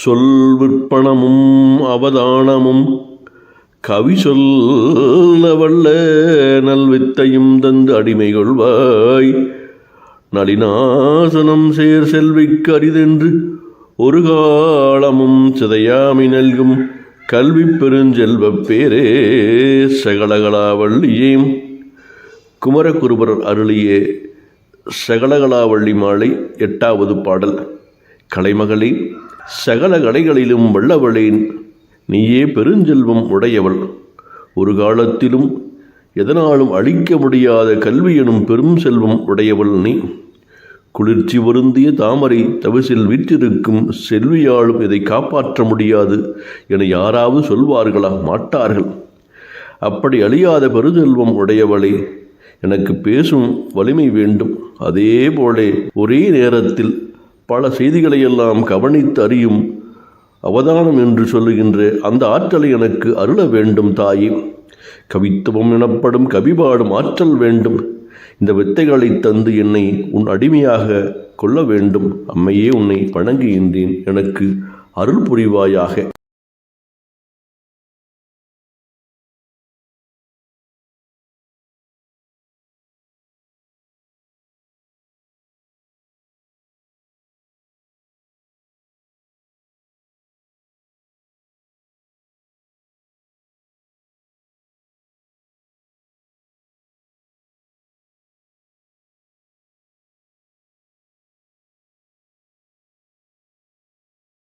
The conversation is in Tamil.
சொல் விற்பனமும் அவதானமும் கவி சொல்ல வல்ல நல்வித்தையும் தந்து அடிமை கொள்வாய் நளினாசனம் சேர் செல்விக்கு அரிதென்று ஒரு காலமும் சிதையாமி நல்கும் கல்வி பெருஞ்செல்வப் பேரே சகலகலாவள்ளியே குமரகுருபர் அருளிய சகலகலாவள்ளி மாலை எட்டாவது பாடல். கலைமகளே சகல கலைகளிலும் வல்லவளேன். நீயே பெருஞ்செல்வம் உடையவள். ஒரு காலத்திலும் எதனாலும் அழிக்க முடியாத கல்வி எனும் பெரும் செல்வம் உடையவள் நீ. குளிர்ச்சி வருந்திய தாமரை தவிசில் வீற்றிருக்கும் செல்வியாலும் இதை காப்பாற்ற முடியாது என யாராவது சொல்வார்களா? மாட்டார்கள். அப்படி அழியாத பெருஞ்செல்வம் உடையவளே எனக்கு பேசும் வலிமை வேண்டும். அதே போலே ஒரே நேரத்தில் பல செய்திகளையெல்லாம் கவனித்து அறியும் அவதானம் என்று சொல்லுகின்ற அந்த ஆற்றலை எனக்கு அருள வேண்டும் தாயே. கவித்துவம் எனப்படும் கவிபாடும் ஆற்றல் வேண்டும். இந்த வித்தைகளை தந்து என்னை உன் அடிமையாக கொள்ள வேண்டும். அம்மையே உன்னை வணங்குகின்றேன். எனக்கு அருள் புரிவாயாக.